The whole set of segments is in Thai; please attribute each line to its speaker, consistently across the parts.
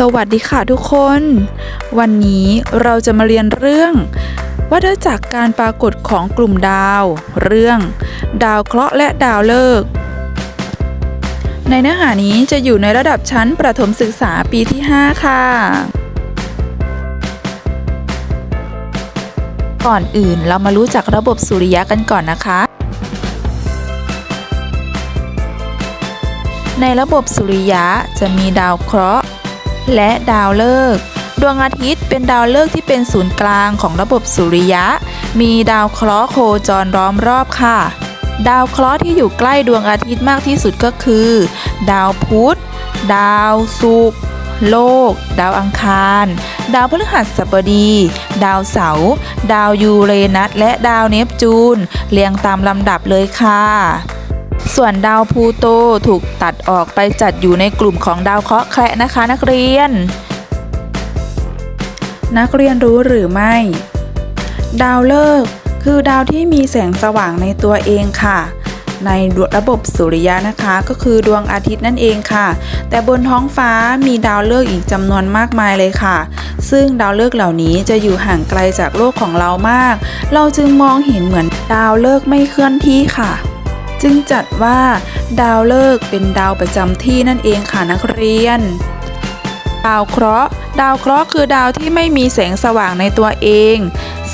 Speaker 1: สวัสดีค่ะทุกคน วันนี้เราจะมาเรียนเรื่องวัฏจักการปรากฏของกลุ่มดาว เรื่อง ดาวเคราะห์และดาวฤกษ์ในเนื้อหานี้จะอยู่ในระดับชั้นประถมศึกษาปีที่ 5 ค่ะ ก่อนอื่นเรามารู้จักระบบสุริยะกันก่อนนะคะในระบบสุริยะจะมีดาวเคราะห์ และดาวฤกษ์ดวงอาทิตย์เป็นดาวฤกษ์ที่เป็นศูนย์กลางของระบบสุริยะ มีดาวเคราะห์โคจรล้อมรอบค่ะ ดาวเคราะห์ที่อยู่ใกล้ดวงอาทิตย์มากที่สุดก็คือ ดาวพุธ ดาวศุกร์ โลก ดาวอังคาร ดาวพฤหัสบดี ดาวเสาร์ ดาวยูเรนัส และดาวเนปจูน เรียงตามลำดับเลยค่ะ ส่วนดาวพูโตถูกตัดออกไปจัดอยู่ในกลุ่มของดาวเคราะห์แคระนะคะนักเรียน นักเรียนรู้หรือไม่ ดาวฤกษ์คือดาวที่มีแสงสว่างในตัวเองค่ะในระบบสุริยะนะคะก็คือดวงอาทิตย์นั่นเองค่ะ แต่บนท้องฟ้ามีดาวฤกษ์อีกจำนวนมากมายเลยค่ะ ซึ่งดาวฤกษ์เหล่านี้จะอยู่ห่างไกลจากโลกของเรามาก เราจึงมองเห็นเหมือนดาวฤกษ์ไม่เคลื่อนที่ค่ะ จึงจัดว่าดาวฤกษ์เป็นดาวประจำที่นั่นเองค่ะนักเรียน ดาวเคราะห์ ดาวเคราะห์คือดาวที่ไม่มีแสงสว่างในตัวเอง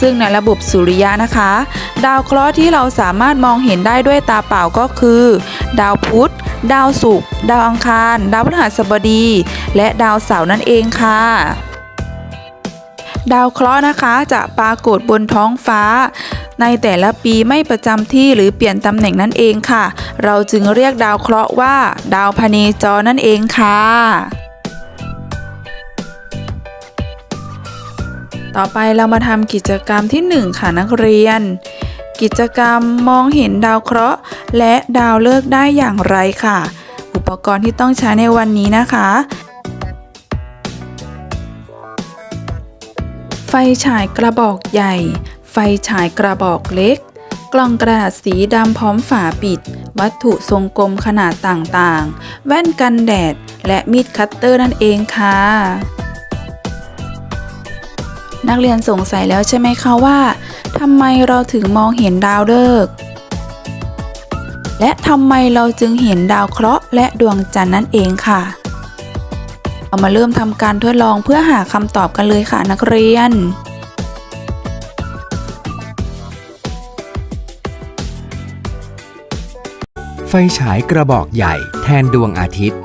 Speaker 1: ซึ่งในระบบสุริยะนะคะ ดาวเคราะห์ที่เราสามารถมองเห็นได้ด้วยตาเปล่าก็คือ ดาวพุธ ดาวศุกร์ ดาวอังคาร ดาวพฤหัสบดี และดาวเสาร์นั่นเองค่ะดาวเคราะห์นะคะจะปรากฏบนท้องฟ้า ในแต่ละปีไม่ประจำที่หรือเปลี่ยนตำแหน่งนั่นเองค่ะ เราจึงเรียกดาวเคราะห์ว่า ดาวพเนจรนั่นเองค่ะต่อไปเรามาทำกิจกรรมที่ 1 ค่ะนักเรียน กิจกรรมมองเห็นดาวเคราะห์ และดาวฤกษ์ได้อย่างไรค่ะ อุปกรณ์ที่ต้องใช้ในวันนี้นะคะ ไฟฉายกระบอกใหญ่ ไฟฉายกระบอกเล็ก กล่องกระดาษสีดำพร้อมฝาปิด วัตถุทรงกลมขนาดต่างๆ แว่นกันแดด และมีดคัตเตอร์นั่นเองค่ะนักเรียนสงสัยแล้วใช่ไหมคะว่าทำไมเราถึงมองเห็นดาวฤกษ์และทำไมเราจึงเห็นดาวเคราะห์และดวงจันทร์นั่นเองค่ะ เรามาเริ่มทำการทดลองเพื่อหาคำตอบกันเลยค่ะนักเรียน
Speaker 2: ไฟฉายกระบอกใหญ่แทนดวงอาทิตย์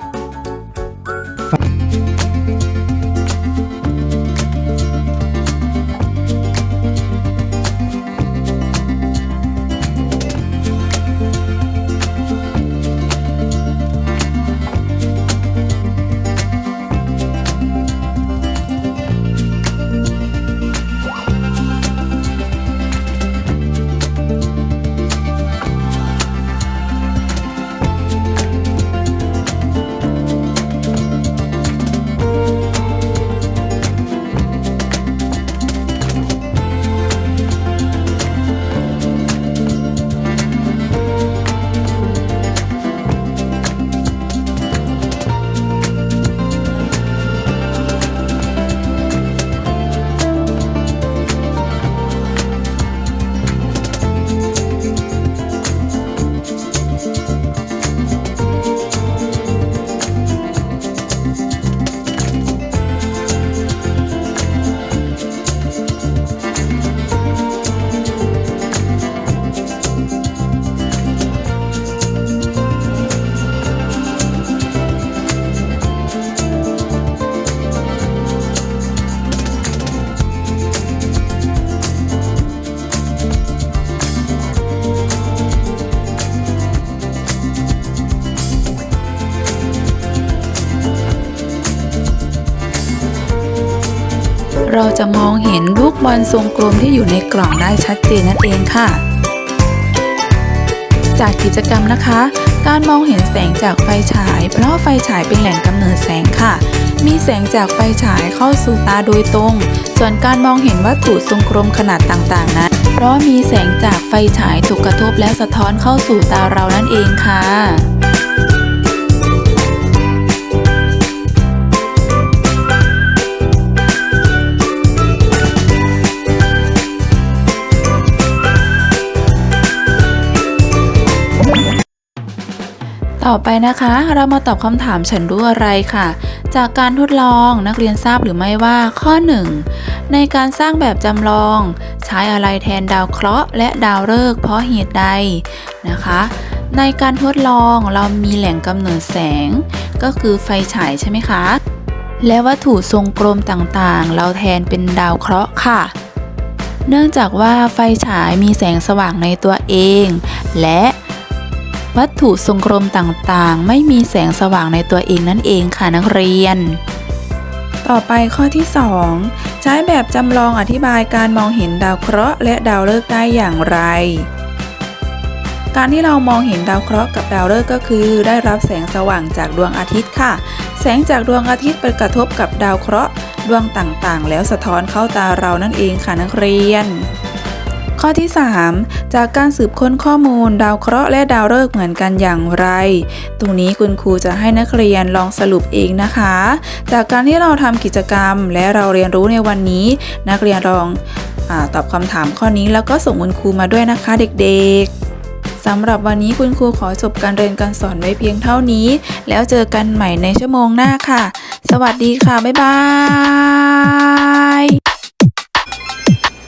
Speaker 1: เราจะมองเห็นลูกบอลทรงกลมที่อยู่ในกล่องได้ชัดเจนนั่นเองค่ะ จากกิจกรรมนะคะ การมองเห็นแสงจากไฟฉาย เพราะไฟฉายเป็นแหล่งกำเนิดแสงค่ะ มีแสงจากไฟฉายเข้าสู่ตาโดยตรง ส่วนการมองเห็นวัตถุทรงกลมขนาดต่างๆนั้นเพราะมีแสงจากไฟฉายถูกกระทบและสะท้อนเข้าสู่ตาเรานั่นเองค่ะ ต่อไปนะคะเรามาตอบคำถามฉันรู้อะไรค่ะ จากการทดลองนักเรียนทราบหรือไม่ว่าข้อ 1 ในการสร้างแบบจำลอง ใช้อะไรแทนดาวเคราะห์และดาวฤกษ์เพราะเหตุใดนะคะ ในการทดลองเรามีแหล่งกำเนิดแสง ก็คือไฟฉายใช่ไหมคะ และวัตถุทรงกลมต่างๆ เราแทนเป็นดาวเคราะห์ค่ะเนื่องจากว่าไฟฉายมีแสงสว่างในตัวเอง และ วัตถุทรงกลมต่างๆ ไม่มีแสงสว่างในตัวเองนั่นเองค่ะนักเรียน ต่อไปข้อที่ 2 ใช้แบบจำลองอธิบายการมองเห็นดาวเคราะห์และดาวฤกษ์ได้อย่างไร การที่เรามองเห็นดาวเคราะห์กับดาวฤกษ์ก็คือ ได้รับแสงสว่างจากดวงอาทิตย์ค่ะ แสงจากดวงอาทิตย์ไปกระทบกับดาวเคราะห์ดวงต่างๆ แล้วสะท้อนเข้าตาเรานั่นเองค่ะนักเรียน ข้อที่ 3 จากการสืบค้นข้อมูล ดาวเคราะห์และดาวฤกษ์เหมือนกันอย่างไร ตรงนี้คุณครูจะให้นักเรียนลองสรุปเองนะคะ จากการที่เราทำกิจกรรม และเราเรียนรู้ในวันนี้ นักเรียนลองอตอบคำถามข้อนี้แล้วก็ส่งคุณครูมาด้วยนะคะเด็กๆสำหรับวันนี้คุณครูขอจบการเรียนการสอนไว้เพียงเท่านี้ แล้วเจอกันใหม่ในชั่วโมงหน้าค่ะ สวัสดีค่ะ บ๊ายบาย